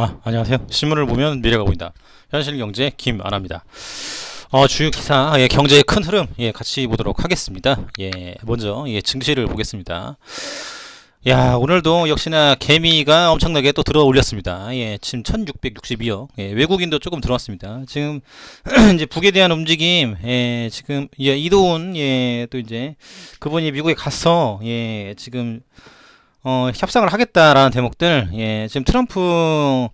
아, 안녕하세요. 신문을 보면 미래가 보인다. 현실 경제 김아나입니다. 어, 주요 기사, 예, 경제의 큰 흐름, 예, 같이 보도록 하겠습니다. 예, 먼저, 예, 증시를 보겠습니다. 야, 오늘도 역시나 개미가 엄청나게 또 들어 올렸습니다. 예, 지금 1662억. 예, 외국인도 조금 들어왔습니다. 지금, 이제 북에 대한 움직임, 예, 지금, 예, 이도훈, 예, 또 이제, 그분이 미국에 가서, 예, 지금, 어, 협상을 하겠다라는 대목들, 예, 지금 트럼프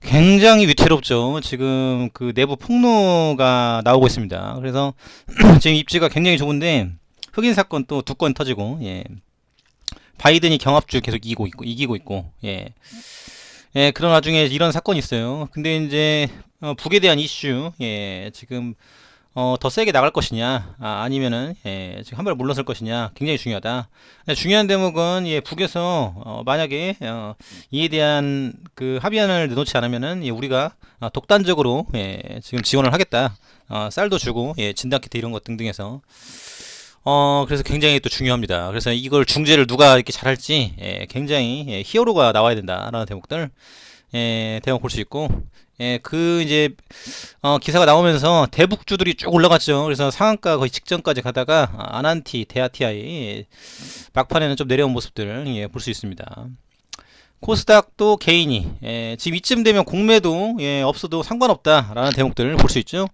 굉장히 위태롭죠. 지금 그 내부 폭로가 나오고 있습니다. 그래서 지금 입지가 굉장히 좋은데 흑인 사건 또 두 건 터지고, 예. 바이든이 경합주 계속 이기고 있고, 이기고 있고, 예. 예, 그런 와중에 이런 사건이 있어요. 근데 이제, 어, 북에 대한 이슈, 예, 지금, 어, 더 세게 나갈 것이냐, 아, 아니면은, 예, 지금 한 발 물러설 것이냐, 굉장히 중요하다. 근데 중요한 대목은, 예, 북에서, 어, 만약에, 어, 이에 대한 그 합의안을 내놓지 않으면은, 예, 우리가, 어, 독단적으로, 예, 지금 지원을 하겠다. 어, 쌀도 주고, 예, 진단 키트 이런 것 등등해서. 어, 그래서 굉장히 또 중요합니다. 그래서 이걸 중재를 누가 이렇게 잘할지, 예, 굉장히, 예, 히어로가 나와야 된다라는 대목들, 예, 대목 볼 수 있고, 예, 그 이제, 어, 기사가 나오면서 대북주들이 쭉 올라갔죠. 그래서 상한가 거의 직전까지 가다가, 아, 아난티, 데아티아이, 예, 막판에는 좀 내려온 모습들, 예, 볼 수 있습니다. 코스닥도 개인이 예, 지금 이쯤 되면 공매도 예, 없어도 상관없다라는 대목들을 볼 수 있죠.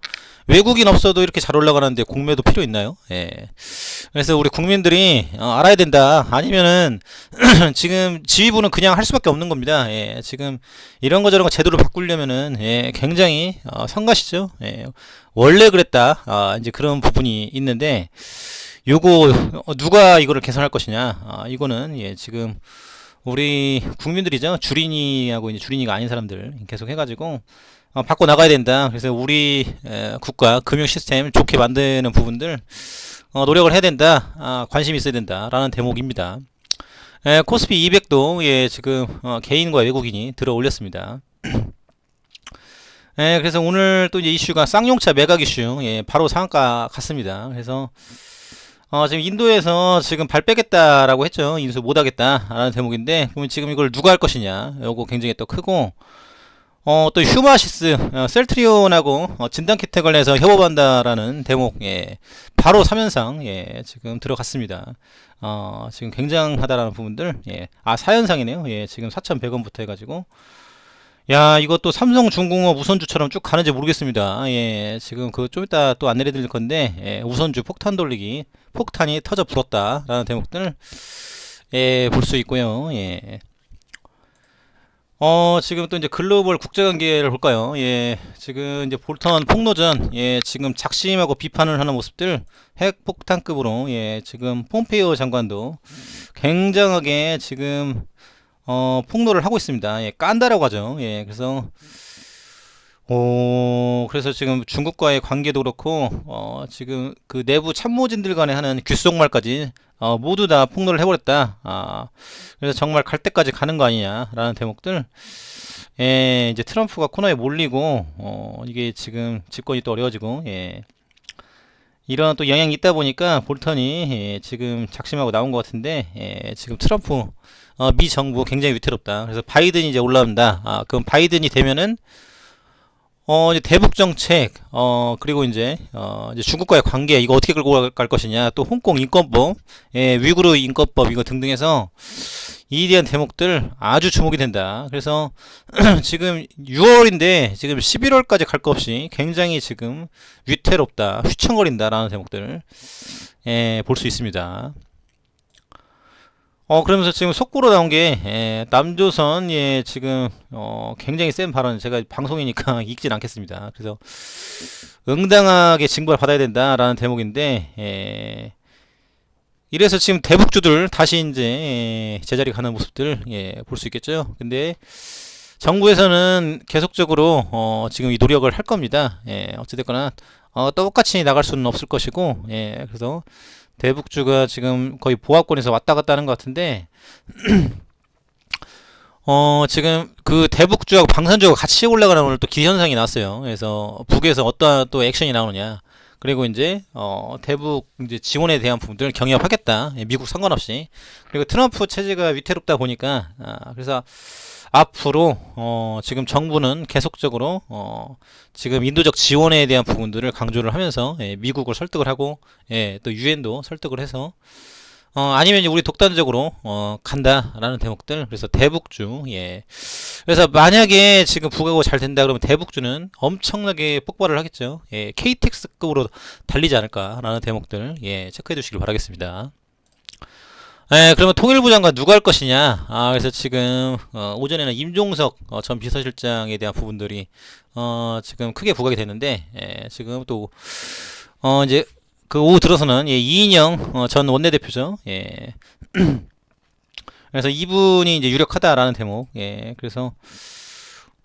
외국인 없어도 이렇게 잘 올라가는데 공매도 필요 있나요? 예. 그래서 우리 국민들이 어, 알아야 된다. 아니면은 지금 지휘부는 그냥 할 수밖에 없는 겁니다. 예, 지금 이런 거 저런 거 제도를 바꾸려면은 예, 굉장히 어, 성가시죠. 예, 원래 그랬다. 아, 이제 그런 부분이 있는데 요거 어, 누가 이거를 개선할 것이냐? 아, 이거는 예, 지금 우리 국민들이죠. 주린이하고 이제 주린이가 아닌 사람들 계속 해가지고 어, 바꿔 나가야 된다. 그래서 우리 에, 국가 금융 시스템 좋게 만드는 부분들 어, 노력을 해야 된다. 아, 관심이 있어야 된다라는 대목입니다. 에, 코스피 200도 예, 지금 어, 개인과 외국인이 들어 올렸습니다. 예, 그래서 오늘 또 이제 이슈가 쌍용차 매각 이슈, 예, 바로 상한가 갔습니다. 그래서 어, 지금 인도에서 지금 발 빼겠다라고 했죠. 인수 못 하겠다라는 대목인데, 그러면 지금 이걸 누가 할 것이냐. 요거 굉장히 또 크고, 어, 또 휴마시스, 어, 셀트리온하고 어, 진단키트 관련해서 협업한다라는 대목, 예, 바로 3연상, 예, 지금 들어갔습니다. 어, 지금 굉장하다라는 부분들, 예, 아, 4연상이네요. 예, 지금 4,100원부터 해가지고, 야, 이것도 삼성중공업 우선주처럼 쭉 가는지 모르겠습니다. 예, 지금 그 좀 이따 또 안내해 드릴 건데, 예, 우선주 폭탄 돌리기, 폭탄이 터져 불었다라는 대목들, 예, 볼 수 있고요. 예. 어, 지금 또 이제 글로벌 국제 관계를 볼까요? 예, 지금 이제 볼턴 폭로전, 예, 지금 작심하고 비판을 하는 모습들, 핵 폭탄급으로, 예, 지금 폼페이오 장관도 굉장하게 지금, 어, 폭로를 하고 있습니다. 예, 깐다라고 하죠. 예, 그래서, 오, 그래서 지금 중국과의 관계도 그렇고, 어, 지금 그 내부 참모진들 간에 하는 귓속말까지, 어, 모두 다 폭로를 해버렸다. 아, 그래서 정말 갈 때까지 가는 거 아니냐라는 대목들, 예, 이제 트럼프가 코너에 몰리고, 어, 이게 지금 집권이 또 어려워지고, 예. 이런 또 영향이 있다 보니까 볼턴이 예, 지금 작심하고 나온 것 같은데, 예, 지금 트럼프, 어, 미 정부 굉장히 위태롭다. 그래서 바이든이 이제 올라온다. 아, 그럼 바이든이 되면은, 어, 이제 대북 정책, 어, 그리고 이제, 어, 이제 중국과의 관계, 이거 어떻게 끌고 갈 것이냐, 또 홍콩 인권법, 예, 위구르 인권법, 이거 등등 해서, 이에 대한 대목들 아주 주목이 된다. 그래서, 지금 6월인데, 지금 11월까지 갈거 없이 굉장히 지금 위태롭다, 휘청거린다라는 대목들, 예, 볼 수 있습니다. 어, 그러면서 지금 속보로 나온 게, 예, 남조선, 예, 지금, 어, 굉장히 센 발언, 제가 방송이니까 읽진 않겠습니다. 그래서, 응당하게 징벌 받아야 된다라는 대목인데, 예, 이래서 지금 대북주들 다시 이제, 예, 제자리 가는 모습들, 예, 볼 수 있겠죠. 근데, 정부에서는 계속적으로, 어, 지금 이 노력을 할 겁니다. 예, 어찌됐거나, 어, 똑같이 나갈 수는 없을 것이고, 예, 그래서, 대북주가 지금 거의 보합권에서 왔다 갔다 하는 것 같은데, 어, 지금 그 대북주하고 방산주가 같이 올라가는 오늘 또 기현상이 나왔어요. 그래서 북에서 어떠한 또 액션이 나오느냐. 그리고 이제 어, 대북 이제 지원에 대한 부분들을 경협하겠다. 예, 미국 상관없이. 그리고 트럼프 체제가 위태롭다 보니까 아, 그래서 앞으로 어, 지금 정부는 계속적으로 어, 지금 인도적 지원에 대한 부분들을 강조를 하면서 예, 미국을 설득을 하고 예, 또 유엔도 설득을 해서 어, 아니면 우리 독단적으로 어, 간다라는 대목들 그래서 대북주 예. 그래서 만약에 지금 부가고 잘 된다 그러면 대북주는 엄청나게 폭발을 하겠죠. 예 KTX급으로 달리지 않을까라는 대목들 예 체크해 두시길 바라겠습니다 예 그러면 통일부 장관 누가 할 것이냐 아 그래서 지금 어, 오전에는 임종석 어, 전 비서실장에 대한 부분들이 어, 지금 크게 부각이 됐는데 예, 지금 또 어, 이제 그 오후 들어서는 예, 이인영 어, 전 원내대표죠. 예. 그래서 이분이 이제 유력하다라는 대목. 예. 그래서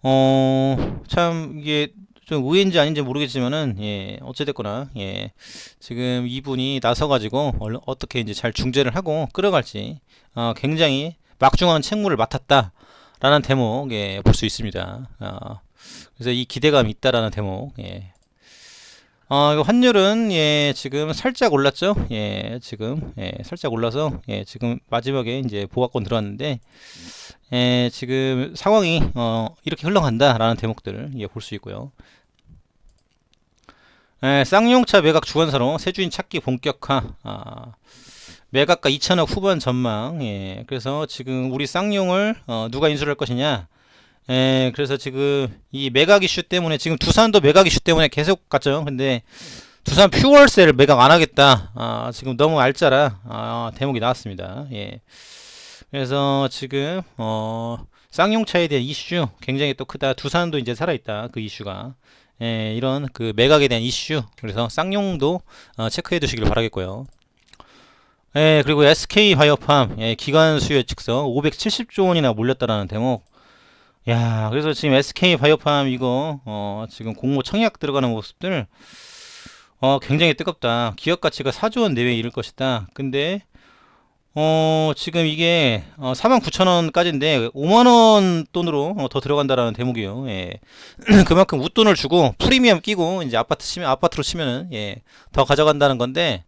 어, 참 이게 좀 의외인지 아닌지 모르겠지만은 예, 어찌됐거나 예. 지금 이분이 나서 가지고 어떻게 이제 잘 중재를 하고 끌어갈지 어, 굉장히 막중한 책무를 맡았다라는 대목 예, 볼수 있습니다. 어, 그래서 이 기대감이 있다라는 대목 예, 어, 이거 환율은 예, 지금 살짝 올랐죠? 예, 지금 예, 살짝 올라서 예, 지금 마지막에 이제 보합권 들어왔는데 예, 지금 상황이 어, 이렇게 흘러간다라는 대목들을 예, 볼 수 있고요. 예, 쌍용차 매각 주관사로 세주인 찾기 본격화. 아, 매각가 2천억 후반 전망. 예, 그래서 지금 우리 쌍용을 어, 누가 인수를 할 것이냐? 예, 그래서 지금 이 매각 이슈 때문에 지금 두산도 매각 이슈 때문에 계속 갔죠. 근데 두산 퓨얼셀 매각 안 하겠다. 아, 지금 너무 알짜라 아, 대목이 나왔습니다. 예. 그래서 지금 어, 쌍용차에 대한 이슈 굉장히 또 크다. 두산도 이제 살아있다. 그 이슈가. 예, 이런 그 매각에 대한 이슈. 그래서 쌍용도 어, 체크해 두시길 바라겠고요. 예, 그리고 SK 바이오팜 예, 기관 수요 측서 570조 원이나 몰렸다라는 대목. 야, 그래서 지금 SK 바이오팜 이거 어, 지금 공모 청약 들어가는 모습들 어, 굉장히 뜨겁다. 기업 가치가 4조 원 내외에 이를 것이다. 근데 어, 지금 이게 어, 49,000원까지인데 5만 원 돈으로 어, 더 들어간다라는 대목이에요. 예. 그만큼 웃돈을 주고 프리미엄 끼고 이제 아파트 치면 아파트로 치면은 예, 더 가져간다는 건데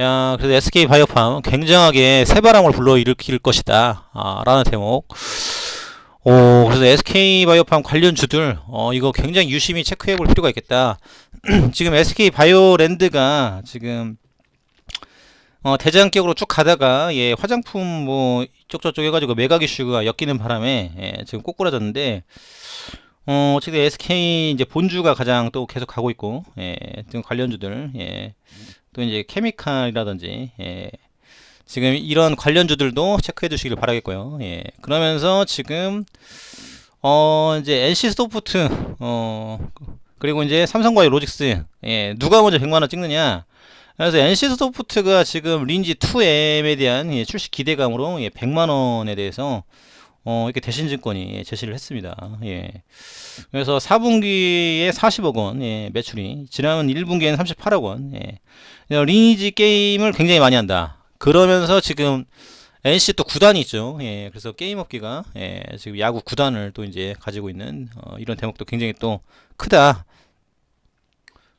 야, 그래서 SK 바이오팜 굉장하게 새바람을 불러 일으킬 것이다. 아, 라는 대목. 오, 그래서 SK 바이오팜 관련 주들, 어, 이거 굉장히 유심히 체크해 볼 필요가 있겠다. 지금 SK 바이오랜드가 지금, 어, 대장격으로 쭉 가다가, 예, 화장품 뭐, 이쪽 저쪽 해가지고 매각 이슈가 엮이는 바람에, 예, 지금 꼬꾸라졌는데, 어, 어쨌든 SK 이제 본주가 가장 또 계속 가고 있고, 예, 지금 관련주들, 예, 또 이제 케미칼이라든지, 예, 지금 이런 관련주들도 체크해 두시길 바라겠고요. 예. 그러면서 지금 어 이제 NC 소프트 어 그리고 이제 삼성과의 로직스 예. 누가 먼저 100만 원 찍느냐? 그래서 NC 소프트가 지금 린지 2M에 대한 예, 출시 기대감으로 예, 100만 원에 대해서 어, 이렇게 대신증권이 제시를 했습니다. 예. 그래서 4분기에 40억 원, 예, 매출이. 지난 1분기에는 38억 원, 예. 리니지 게임을 굉장히 많이 한다. 그러면서 지금 NC 또 구단이 있죠. 예, 그래서 게임 업계가 예, 지금 야구 구단을 또 이제 가지고 있는 어, 이런 대목도 굉장히 또 크다.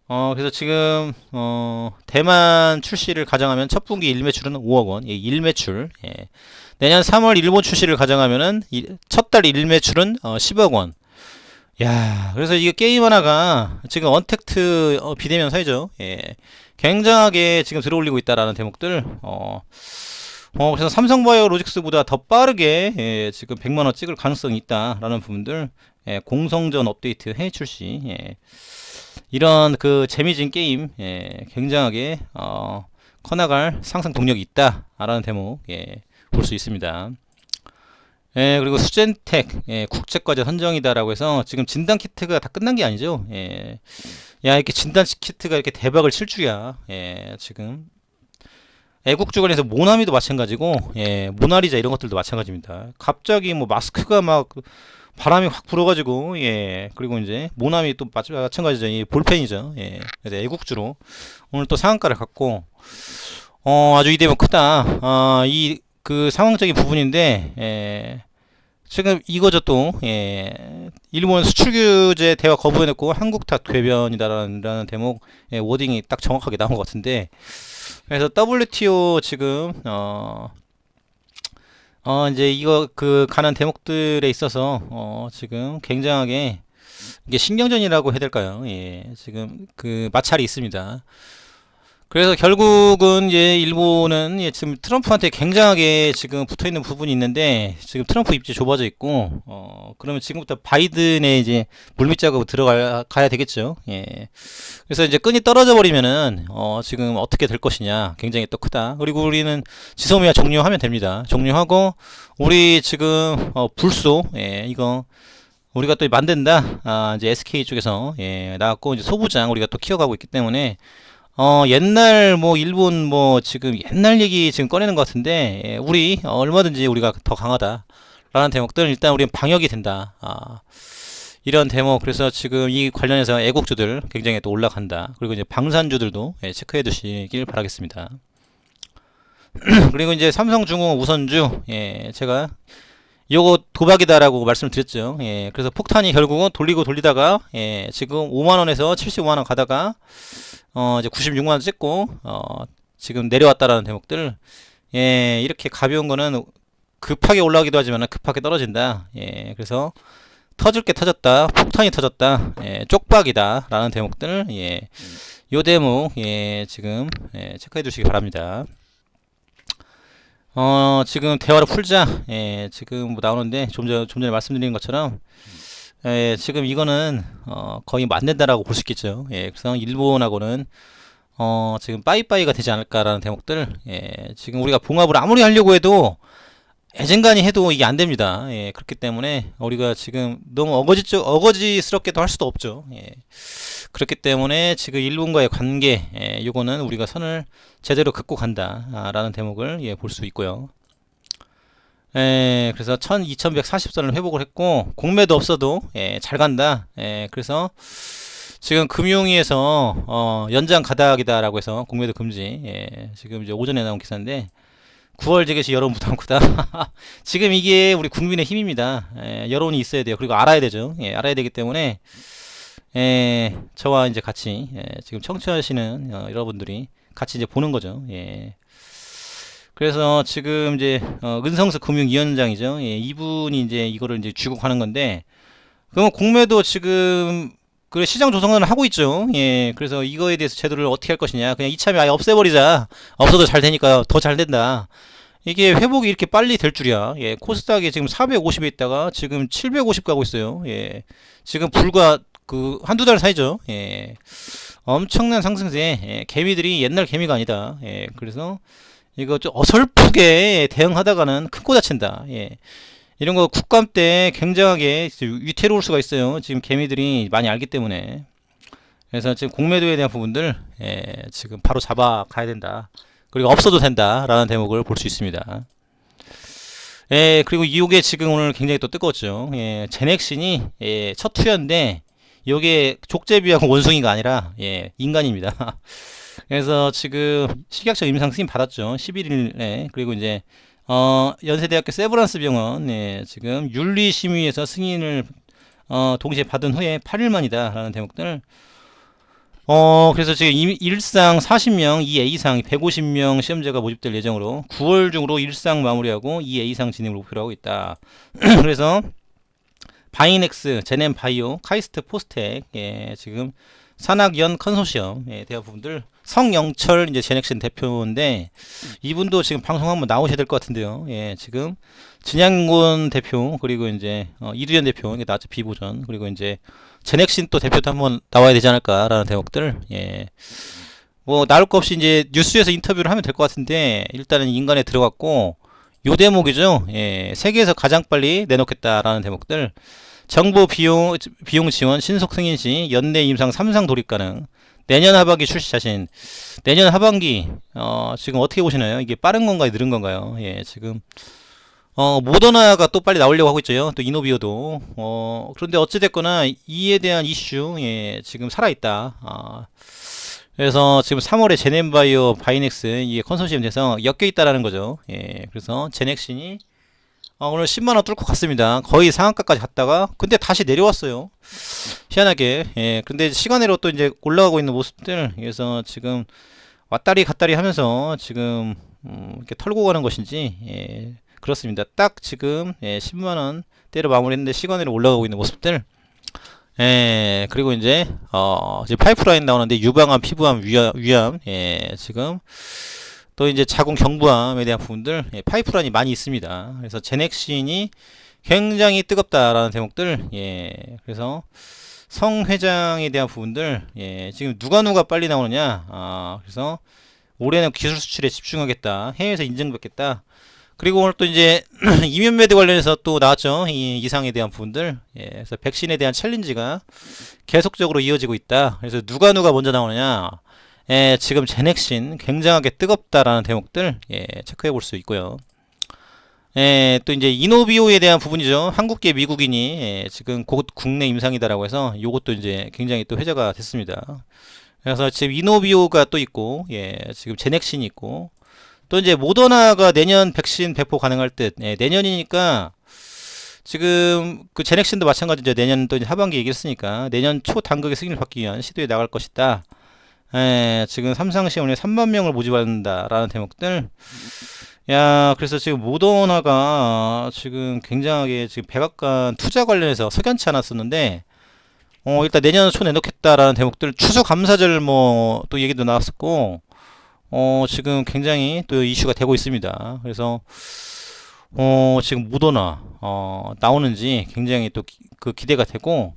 어, 그래서 지금 어, 대만 출시를 가정하면 첫 분기 일매출은 5억 원, 예, 일매출. 예. 내년 3월 일본 출시를 가정하면은 첫달 일매출은 어, 10억 원. 야, 그래서 이게 게임 하나가 지금 언택트 어, 비대면 사이죠. 예. 굉장하게 지금 들어올리고 있다라는 대목들 어, 어 그래서 삼성바이오 로직스보다 더 빠르게 예, 지금 100만 원 찍을 가능성이 있다라는 부분들 예, 공성전 업데이트 해외 출시 예, 이런 그 재미진 게임 예, 굉장하게 어, 커나갈 상승 동력이 있다라는 대목 예, 볼 수 있습니다. 예, 그리고 수젠텍 예, 국제과제 선정이다라고 해서 지금 진단 키트가 다 끝난 게 아니죠. 예. 야, 이렇게 진단 키트가 이렇게 대박을 칠 줄이야. 예, 지금 애국 주간에서 모나미도 마찬가지고 예, 모나리자 이런 것들도 마찬가지입니다. 갑자기 뭐 마스크가 막 바람이 확 불어가지고 예 그리고 이제 모나미 또 마찬가지죠. 이 볼펜이죠. 예, 그래서 애국주로 오늘 또 상한가를 갖고 어 아주 이대면 크다. 아 이 그 상황적인 부분인데 예, 지금 이거죠 또 예, 일본 수출 규제 대화 거부해놓고 한국 탓 궤변이다라는 라는 대목 예, 워딩이 딱 정확하게 나온 것 같은데 그래서 WTO 지금 어, 어 이제 이거 그 가는 대목들에 있어서 어 지금 굉장하게 이게 신경전이라고 해야 될까요? 예, 지금 그 마찰이 있습니다. 그래서 결국은 이제 일본은 예, 지금 트럼프한테 굉장하게 지금 붙어 있는 부분이 있는데 지금 트럼프 입지 좁아져 있고 어 그러면 지금부터 바이든의 이제 물밑 작업 들어가야 가야 되겠죠. 예. 그래서 이제 끈이 떨어져 버리면은 어 지금 어떻게 될 것이냐 굉장히 또 크다. 그리고 우리는 지소미아 종료하면 됩니다. 종료하고 우리 지금 어 불소 예 이거 우리가 또 만든다. 아, 이제 SK 쪽에서 예, 나왔고 이제 소부장 우리가 또 키워가고 있기 때문에 어, 옛날 뭐 일본 뭐 지금 옛날 얘기 지금 꺼내는 것 같은데 예, 우리 어, 얼마든지 우리가 더 강하다라는 대목들은 일단 우리는 방역이 된다. 아, 이런 대목 그래서 지금 이 관련해서 애국주들 굉장히 또 올라간다. 그리고 이제 방산주들도 예, 체크해 두시길 바라겠습니다. 그리고 이제 삼성중공 우선주 예, 제가 요거 도박이다라고 말씀을 드렸죠. 예, 그래서 폭탄이 결국은 돌리고 돌리다가 예, 지금 5만 원에서 75만 원 가다가 어, 이제 96만 원 찍고 어, 지금 내려왔다라는 대목들 예, 이렇게 가벼운 거는 급하게 올라가기도 하지만 급하게 떨어진다. 예, 그래서 터질 게 터졌다, 폭탄이 터졌다, 예, 쪽박이다 라는 대목들 예, 요 대목 예, 지금 예, 체크해 두시기 바랍니다. 어, 지금 대화를 풀자. 예, 지금 뭐 나오는데 좀, 전, 좀 전에 말씀드린 것처럼 예, 지금 이거는 어, 거의 맞는다라고 볼 수 있겠죠. 예, 그래서 일본하고는 어, 지금 빠이빠이가 되지 않을까라는 대목들. 예, 지금 우리가 봉합을 아무리 하려고 해도 애증간이 해도 이게 안 됩니다. 예, 그렇기 때문에 우리가 지금 너무 어거지 어거지스럽게도 할 수도 없죠. 예. 그렇기 때문에 지금 일본과의 관계, 예, 요거는 우리가 선을 제대로 긋고 간다라는 대목을 예, 볼 수 있고요. 예, 그래서 1 2140선을 회복을 했고 공매도 없어도 예, 잘 간다. 예, 그래서 지금 금융위에서 어, 연장 가닥이다라고 해서 공매도 금지. 예, 지금 이제 오전에 나온 기사인데 9월 재개시 여론 부담 크다. 지금 이게 우리 국민의 힘입니다. 예, 여론이 있어야 돼요. 그리고 알아야 되죠. 예, 알아야 되기 때문에 예, 저와 이제 같이 예, 지금 청취하시는 어, 여러분들이 같이 이제 보는 거죠. 예. 그래서 지금 이제 어, 은성수 금융위원장이죠. 예, 이분이 이제 이거를 이제 주국하는 건데 그러면 공매도 지금 그 시장 조성을 하고 있죠. 예, 그래서 이거에 대해서 제도를 어떻게 할 것이냐. 그냥 이참에 아예 없애버리자. 없어도 잘 되니까요. 더잘 된다. 이게 회복이 이렇게 빨리 될 줄이야. 예, 코스닥이 지금 450에 있다가 지금 750 가고 있어요. 예, 지금 불과 그 한두 달 사이죠. 예. 엄청난 상승세. 예. 개미들이 옛날 개미가 아니다. 예. 그래서 이거 좀 어설프게 대응하다가는 큰 코 다친다. 예. 이런 거 국감 때 굉장하게 위태로울 수가 있어요. 지금 개미들이 많이 알기 때문에. 그래서 지금 공매도에 대한 부분들 예, 지금 바로 잡아 가야 된다. 그리고 없어도 된다라는 대목을 볼 수 있습니다. 예, 그리고 이게 지금 오늘 굉장히 또 뜨거웠죠. 예, 제넥신이 예, 첫 투여인데 요게 족제비하고 원숭이가 아니라 예, 인간입니다. 그래서 지금 식약처 임상 승인 받았죠. 11일에 그리고 이제 어, 연세대학교 세브란스 병원 예, 지금 윤리 심의에서 승인을 어, 동시에 받은 후에 8일 만이다라는 대목들 어, 그래서 지금 일상 40명, 2A상 150명 시험자가 모집될 예정으로 9월 중으로 일상 마무리하고 2A상 진행을 목표로 하고 있다. 그래서 바이넥스, 제넨 바이오, 카이스트 포스텍, 예, 지금 산학연 컨소시엄, 예, 대화 부분들 성영철 이제 제넥신 대표인데 이분도 지금 방송 한번 나오셔야 될 것 같은데요. 예, 지금 진양곤 대표 그리고 이제 어, 이두현 대표 이게 나죠 비보전 그리고 이제 제넥신 또 대표도 한번 나와야 되지 않을까라는 대목들 예. 뭐 나올 거 없이 이제 뉴스에서 인터뷰를 하면 될 것 같은데 일단은 인간에 들어갔고 요 대목이죠. 예, 세계에서 가장 빨리 내놓겠다라는 대목들 정부 비용 비용 지원 신속 승인 시 연내 임상 3상 돌입 가능. 내년 하반기 출시 자신. 내년 하반기 어, 지금 어떻게 보시나요? 이게 빠른 건가요, 느린 건가요? 예, 지금 어, 모더나가 또 빨리 나오려고 하고 있죠. 또 이노비어도. 어, 그런데 어찌 됐거나 이에 대한 이슈 예, 지금 살아 있다. 아. 그래서 지금 3월에 제넨바이오 바이넥스 이게 컨소시엄 돼서 엮여 있다라는 거죠. 예, 그래서 제넥신이 아, 오늘 10만 원 뚫고 갔습니다. 거의 상한가까지 갔다가 근데 다시 내려왔어요. 희한하게. 예. 근데 시간으로 또 이제 올라가고 있는 모습들 그래서 지금 왔다리 갔다리 하면서 지금 음, 이렇게 털고 가는 것인지 예. 그렇습니다. 딱 지금 예, 10만 원 때로 마무리했는데 시간으로 올라가고 있는 모습들 예, 그리고 이제, 어, 이제 파이프라인 나오는데 유방암, 피부암, 위암, 위암, 예, 지금 또 이제 자궁 경부암에 대한 부분들, 예, 파이프라인이 많이 있습니다. 그래서 제넥신이 굉장히 뜨겁다라는 대목들, 예, 그래서 성 회장에 대한 부분들, 예, 지금 누가 누가 빨리 나오느냐, 아, 그래서 올해는 기술 수출에 집중하겠다, 해외에서 인증받겠다, 그리고 오늘 또 이제 이면매드 관련해서 또 나왔죠. 이 이상에 대한 부분들. 예, 그래서 백신에 대한 챌린지가 계속적으로 이어지고 있다. 그래서 누가 누가 먼저 나오느냐. 예, 지금 제넥신 굉장하게 뜨겁다라는 대목들 예, 체크해 볼 수 있고요. 예, 또 이제 이노비오에 대한 부분이죠. 한국계 미국인이 예, 지금 곧 국내 임상이다라고 해서 요것도 이제 굉장히 또 회자가 됐습니다. 그래서 지금 이노비오가 또 있고, 예, 지금 제넥신이 있고, 또 이제 모더나가 내년 백신 배포 가능할 듯. 예, 내년이니까 지금 그 제넥신도 마찬가지죠. 내년 또 이제 하반기 얘기했으니까 내년 초 단극의 승인을 받기 위한 시도에 나갈 것이다. 예, 지금 삼상시험에 3만 명을 모집한다라는 대목들. 야, 그래서 지금 모더나가 지금 굉장하게 지금 백악관 투자 관련해서 석연치 않았었는데, 어, 일단 내년 초 내놓겠다라는 대목들 추수 감사절 뭐 또 얘기도 나왔었고, 어, 지금 굉장히 또 이슈가 되고 있습니다. 그래서, 어, 지금 모더나, 어, 나오는지 굉장히 또 그 기대가 되고,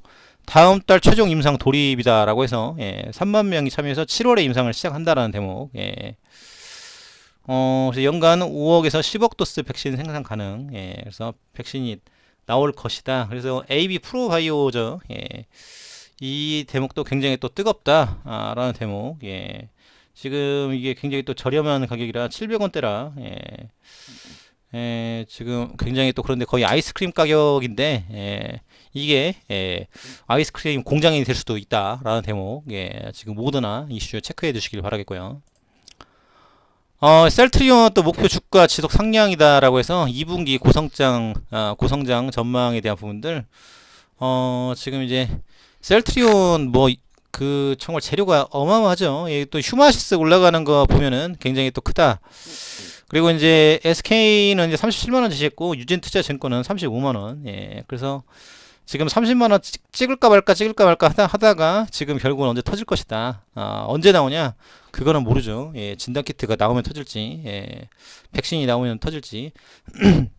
다음 달 최종 임상 돌입이다라고 해서, 예, 3만 명이 참여해서 7월에 임상을 시작한다라는 대목, 예. 어, 그래서 연간 5억에서 10억 도스 백신 생산 가능, 예, 그래서 백신이 나올 것이다. 그래서 AB 프로바이오죠, 예. 이 대목도 굉장히 또 뜨겁다, 아, 라는 대목, 예. 지금 이게 굉장히 또 저렴한 가격이라 700원대라 예. 예, 지금 굉장히 또 그런데 거의 아이스크림 가격인데 예, 이게 예, 아이스크림 공장이 될 수도 있다라는 대목 예, 지금 모드나 이슈 체크해 두시길 바라겠고요. 어, 셀트리온 또 목표 주가 지속 상향이다라고 해서 2분기 고성장 아, 고성장 전망에 대한 부분들 어, 지금 이제 셀트리온 뭐 그 정말 재료가 어마어마하죠. 예, 또 휴마시스 올라가는 거 보면은 굉장히 또 크다. 그리고 이제 SK는 이제 37만 원 제시했고 유진투자증권은 35만 원. 예, 그래서 지금 30만 원 찍- 찍을까 말까 찍을까 말까 하다, 하다 가 지금 결국은 언제 터질 것이다. 아, 언제 나오냐? 그거는 모르죠. 예, 진단 키트가 나오면 터질지, 예, 백신이 나오면 터질지.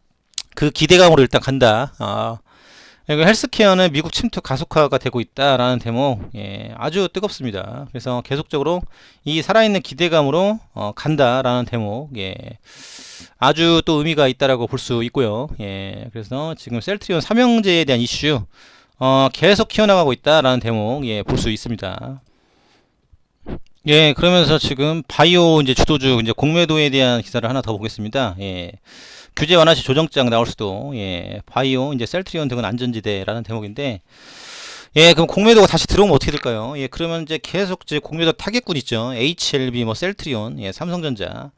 그 기대감으로 일단 간다. 아, 그리고 헬스케어는 미국 침투 가속화가 되고 있다라는 대목 예, 아주 뜨겁습니다. 그래서 계속적으로 이 살아있는 기대감으로 어, 간다라는 대목 예, 아주 또 의미가 있다라고 볼 수 있고요. 예, 그래서 지금 셀트리온 삼형제에 대한 이슈 어, 계속 키워나가고 있다라는 대목 예, 볼 수 있습니다. 예, 그러면서 지금 바이오 이제 주도주 이제 공매도에 대한 기사를 하나 더 보겠습니다. 예. 규제 완화 시 조정장 나올 수도 예, 바이오 이제 셀트리온 등은 안전지대라는 대목인데 예, 그럼 공매도가 다시 들어오면 어떻게 될까요? 예, 그러면 이제 계속 이제 공매도 타겟군 있죠. HLB 뭐 셀트리온, 예, 삼성전자.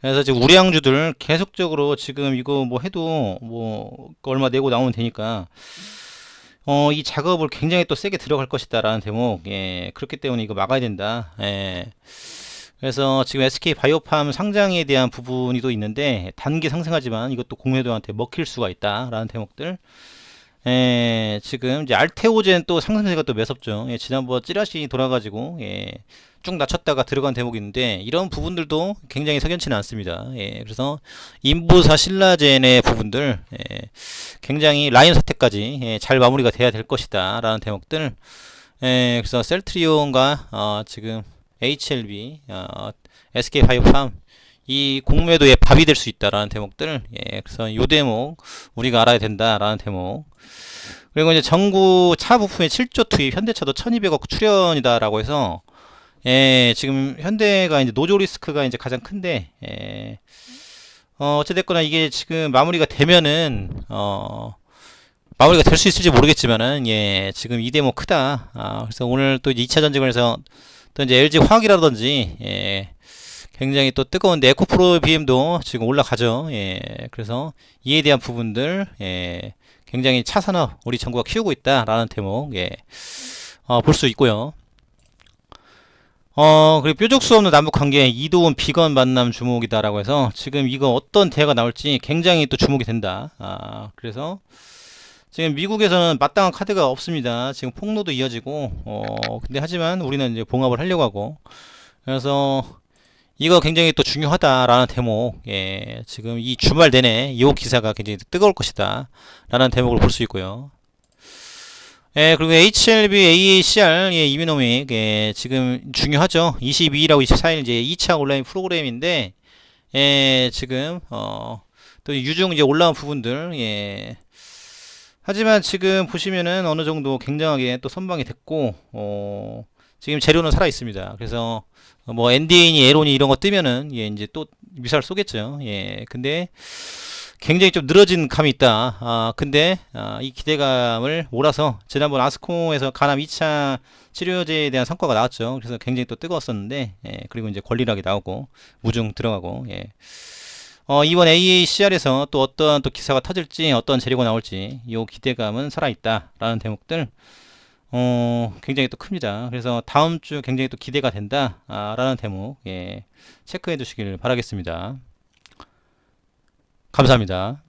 그래서 지금 우량주들 계속적으로 지금 이거 뭐 해도 뭐 얼마 내고 나오면 되니까 어, 이 작업을 굉장히 또 세게 들어갈 것이다라는 대목. 예, 그렇기 때문에 이거 막아야 된다. 예. 그래서 지금 SK 바이오팜 상장에 대한 부분이 또 있는데 단기 상승하지만 이것도 공매도한테 먹힐 수가 있다라는 대목들. 예, 지금 이제 알테오젠 또 상승세가 또 매섭죠. 예, 지난번 찌라시 돌아가지고 예, 쭉 낮췄다가 들어간 대목이 있는데 이런 부분들도 굉장히 석연치는 않습니다. 예, 그래서 인부사 신라젠의 부분들 예, 굉장히 라인 사태까지 예, 잘 마무리가 돼야 될 것이다라는 대목들. 예, 그래서 셀트리온과 어, 지금 HLB, 어, SK 바이오팜 이 공매도의 밥이 될 수 있다라는 대목들. 예, 그래서 요 대목 우리가 알아야 된다라는 대목. 그리고 이제 정부 차 부품의 7조 투입, 현대차도 1,200억 출연이다라고 해서 예, 지금 현대가 이제 노조 리스크가 이제 가장 큰데 예. 어, 어찌됐거나 이게 지금 마무리가 되면은 어 마무리가 될 수 있을지 모르겠지만은 예, 지금 이 대목 크다. 아, 그래서 오늘 또 2차 전쟁을 해서 또 이제 LG 화학이라든지 예, 굉장히 또 뜨거운데 에코프로 BM도 지금 올라가죠. 예. 그래서 이에 대한 부분들 예. 굉장히 차 산업 우리 정부가 키우고 있다라는 대목 예. 어, 볼 수 있고요. 어, 그리고 뾰족수 없는 남북 관계 이도훈 비건 만남 주목이다라고 해서 지금 이거 어떤 대화가 나올지 굉장히 또 주목이 된다. 아, 그래서 지금 미국에서는 마땅한 카드가 없습니다. 지금 폭로도 이어지고, 어, 근데 하지만 우리는 이제 봉합을 하려고 하고, 그래서 이거 굉장히 또 중요하다라는 대목, 예, 지금 이 주말 내내 이 기사가 굉장히 뜨거울 것이다. 라는 대목을 볼 수 있고요. 예, 그리고 HLB, AACR, 예, 이미노믹, 예, 지금 중요하죠. 22일하고 24일 이제 2차 온라인 프로그램인데, 예, 지금, 어, 또 유중 이제 올라온 부분들, 예. 하지만 지금 보시면은 어느 정도 굉장하게 또 선방이 됐고, 어, 지금 재료는 살아 있습니다. 그래서 뭐 NDA니 에론이 이런 거 뜨면은, 예, 이제 또 미사를 쏘겠죠. 예, 근데, 굉장히 좀 늘어진 감이 있다. 아, 근데 아, 이 기대감을 몰아서 지난번 아스코에서 가남 2차 치료제에 대한 성과가 나왔죠. 그래서 굉장히 또 뜨거웠었는데, 예, 그리고 이제 권리락이 나오고 무중 들어가고, 예. 어, 이번 AACR에서 또 어떠한 또 기사가 터질지, 어떤 재료가 나올지, 이 기대감은 살아있다라는 대목들, 어, 굉장히 또 큽니다. 그래서 다음 주 굉장히 또 기대가 된다, 아, 라는 대목, 예, 체크해 두시길 바라겠습니다. 감사합니다.